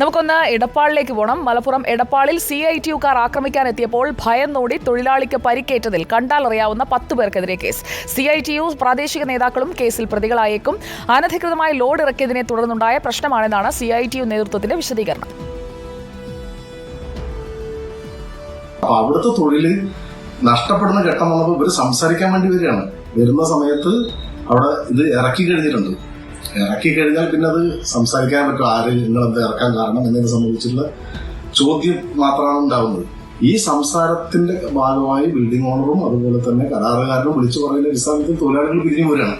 നമുക്കൊന്ന് എടപ്പാളിലേക്ക് പോകണം മലപ്പുറം എടപ്പാളിൽ സി ഐ ടി യുക്കാർ ആക്രമിക്കാൻ എത്തിയപ്പോൾ ഭയം നോടി തൊഴിലാളിക്ക് പരിക്കേറ്റതിൽ കണ്ടാലറിയാവുന്ന പത്ത് പേർക്കെതിരെ case. C I T U പ്രാദേശിക നേതാക്കളും കേസിൽ പ്രതികളായേക്കും. അനധികൃതമായി ലോഡ് ഇറക്കിയതിനെ തുടർന്നുണ്ടായ പ്രശ്നമാണെന്നാണ് സി ഐ ടി യു നേതൃത്വത്തിന്റെ വിശദീകരണം. അവിടുത്തെ തൊഴിൽ നഷ്ടപ്പെടുന്ന ഘട്ടം വന്നപ്പോൾ ഇവർ സംസാരിക്കാൻ വേണ്ടി വരികയാണ്. വരുന്ന സമയത്ത് അവിടെ ഇത് ഇറക്കി കഴിഞ്ഞിട്ടുണ്ട്. ഇറക്കി കഴിഞ്ഞാൽ പിന്നെ അത് സംസാരിക്കാൻ പറ്റും ആര് നിങ്ങൾ എന്ത് ഇറക്കാൻ കാരണം എന്നതിനെ സംബന്ധിച്ചുള്ള ചോദ്യം മാത്രമാണ് ഉണ്ടാവുന്നത്. ഈ സംസാരത്തിന്റെ ഭാഗമായി ബിൽഡിംഗ് ഓണറും അതുപോലെ തന്നെ കരാറുകാരനും വിളിച്ചു പറയുന്ന അടിസ്ഥാനത്തിൽ തൊഴിലാളികൾ പിരിഞ്ഞു പോരാണ്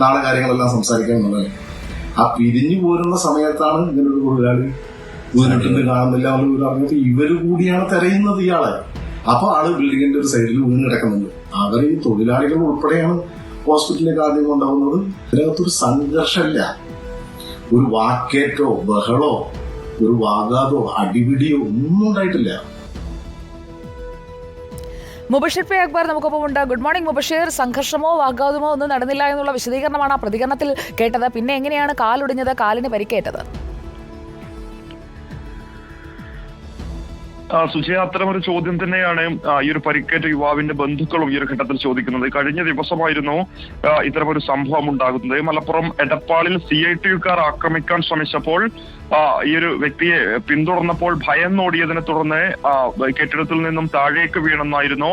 നാളെ കാര്യങ്ങളെല്ലാം സംസാരിക്കാൻ എന്നുള്ളത്. ആ പിരിഞ്ഞു പോരുന്ന സമയത്താണ് ഇങ്ങനൊരു തൊഴിലാളി വീണിട്ടുണ്ട് കാണുന്നില്ല എന്ന് പറഞ്ഞത് ഇവർ കൂടിയാണ് തെരയുന്നത് ഇയാളെ. അപ്പൊ ആൾ ബിൽഡിങ്ങിന്റെ ഒരു സൈഡിൽ വീണ് കിടക്കുന്നുണ്ട്. അവർ ഈ തൊഴിലാളികൾ ഉൾപ്പെടെയാണ് ഹോസ്പിറ്റലിലേക്ക് ആദ്യം കൊണ്ടുപോകുന്നത് ഇതിനകത്തൊരു സംഘർഷമില്ല. ഒരു വാക്കേറ്റോ ബഹളോ ഒരു വാഗാതോ അടിപിടിയോ ഒന്നും ഉണ്ടായിട്ടില്ല. മുബഷീർ പി അക്ബർ നമുക്കൊപ്പം ഉണ്ട്. Good morning Mubasheer. സംഘർഷമോ വാഗ്വാദമോ ഒന്നും നടന്നില്ല എന്നുള്ള വിശദീകരണമാണ് ആ പ്രതികരണത്തിൽ കേട്ടത്. പിന്നെ എങ്ങനെയാണ് കാലൊടിഞ്ഞത് കാലിന് പരിക്കേറ്റത്? സുജയ അത്തരം ഒരു ചോദ്യം തന്നെയാണ് ഈ ഒരു പരിക്കേറ്റ യുവാവിന്റെ ബന്ധുക്കളും ഈ ഒരു ഘട്ടത്തിൽ ചോദിക്കുന്നത്. കഴിഞ്ഞ ദിവസമായിരുന്നു ഇത്തരം ഒരു സംഭവം ഉണ്ടാകുന്നത്. മലപ്പുറം എടപ്പാളിൽ സി ഐ ടി യുക്കാർ ആക്രമിക്കാൻ ശ്രമിച്ചപ്പോൾ ഈ ഒരു വ്യക്തിയെ പിന്തുടർന്നപ്പോൾ ഭയം നോടിയതിനെ തുടർന്ന് കെട്ടിടത്തിൽ നിന്നും താഴേക്ക് വീണെന്നായിരുന്നു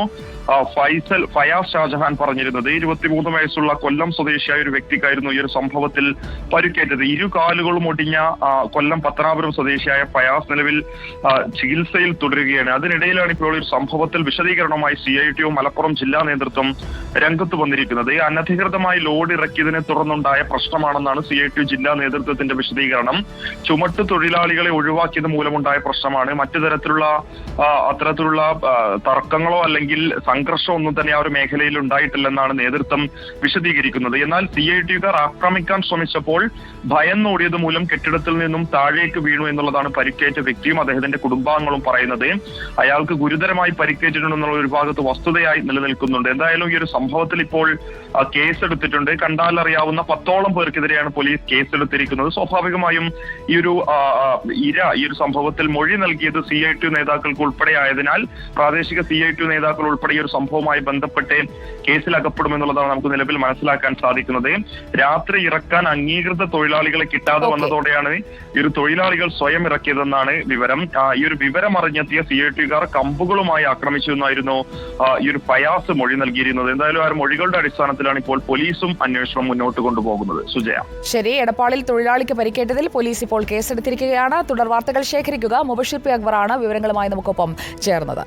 ഫൈസൽ ഫയാസ് ഷാജഹാൻ പറഞ്ഞിരുന്നത്. ഇരുപത്തിമൂന്ന് വയസ്സുള്ള കൊല്ലം സ്വദേശിയായ ഒരു വ്യക്തിക്കായിരുന്നു ഈ ഒരു സംഭവത്തിൽ പരുക്കേറ്റത്. ഇരു കാലുകളും ഒടിഞ്ഞ കൊല്ലം പത്തനാപുരം സ്വദേശിയായ ഫയാസ് നിലവിൽ ചികിത്സയിൽ തുടരുകയാണ് അതിനിടയിലാണ് ഇപ്പോൾ ഒരു സംഭവത്തിൽ വിശദീകരണവുമായി സി ഐ ടിയും മലപ്പുറം ജില്ലാ നേതൃത്വം രംഗത്ത് വന്നിരിക്കുന്നത്. ഈ അനധികൃതമായി ലോഡ് ഇറക്കിയതിനെ തുടർന്നുണ്ടായ പ്രശ്നമാണെന്നാണ് സി ഐ ടി ജില്ലാ നേതൃത്വത്തിന്റെ വിശദീകരണം. ചുമട്ട് തൊഴിലാളികളെ ഒഴിവാക്കിയത് മൂലമുണ്ടായ പ്രശ്നമാണ്. മറ്റു തരത്തിലുള്ള അത്തരത്തിലുള്ള തർക്കങ്ങളോ അല്ലെങ്കിൽ സംഘർഷമോ ഒന്നും തന്നെ ആ ഒരു മേഖലയിൽ ഉണ്ടായിട്ടില്ലെന്നാണ് നേതൃത്വം വിശദീകരിക്കുന്നത്. എന്നാൽ സി ഐ ടിക്കാർ ആക്രമിക്കാൻ ശ്രമിച്ചപ്പോൾ ഭയന്നോടിയത് മൂലം കെട്ടിടത്തിൽ നിന്നും താഴേക്ക് വീണു എന്നുള്ളതാണ് പരിക്കേറ്റ വ്യക്തിയും അദ്ദേഹത്തിന്റെ കുടുംബാംഗങ്ങളും പറയുന്നത്. അയാൾക്ക് ഗുരുതരമായി പരിക്കേറ്റിട്ടുണ്ടെന്നുള്ള ഒരു ഭാഗത്ത് വസ്തുതയായി നിലനിൽക്കുന്നുണ്ട്. എന്തായാലും ഈ ഒരു സംഭവത്തിൽ ഇപ്പോൾ ആ, കേസെടുത്തിട്ടുണ്ട്. കണ്ടാലറിയാവുന്ന പത്തോളം പേർക്കെതിരെയാണ് പോലീസ് കേസ് എടുത്തിരിക്കുന്നത് സ്വാഭാവികമായും ഈ ഒരു ഇര ഈ ഒരു സംഭവത്തിൽ മൊഴി നൽകിയത് സി ഐ ടി നേതാക്കൾക്ക് ഉൾപ്പെടെ ആയതിനാൽ പ്രാദേശിക സി ഐ ടി നേതാക്കൾ ഉൾപ്പെടെ ഈ ഒരു സംഭവവുമായി ബന്ധപ്പെട്ട് കേസിൽ അകപ്പെടുമെന്നുള്ളതാണ് നമുക്ക് നിലവിൽ മനസ്സിലാക്കാൻ സാധിക്കുന്നത്. രാത്രി ഇറക്കാൻ അംഗീകൃത തൊഴിലാളികളെ കിട്ടാതെ. വന്നതോടെയാണ് ഈ ഒരു തൊഴിലാളികൾ സ്വയം ഇറക്കിയതെന്നാണ് വിവരം. ഈ ഒരു വിവരം അറിഞ്ഞെത്തിയ സി ഐ ടിക്കാർ കമ്പുകളുമായി ആക്രമിച്ചു എന്നായിരുന്നു ഈ ഒരു പയാസ് മൊഴി നൽകിയിരുന്നത്. എന്തായാലും ആ മൊഴികളുടെ അടിസ്ഥാനത്തിലാണ് ഇപ്പോൾ പോലീസും അന്വേഷണം മുന്നോട്ട് കൊണ്ടുപോകുന്നത്. സുജയ. ശരി എടപ്പാളിൽ തൊഴിലാളിക്ക് പരിക്കേറ്റതിൽ പോലീസ് ഇപ്പോൾ കേസെടുത്തിരിക്കുകയാണ്. തുടർ വാർത്തകൾ ശേഖരിക്കുക. മുബഷിർ പി അക്ബറാണ് വിവരങ്ങളുമായി നമുക്കൊപ്പം ചേർന്നത്.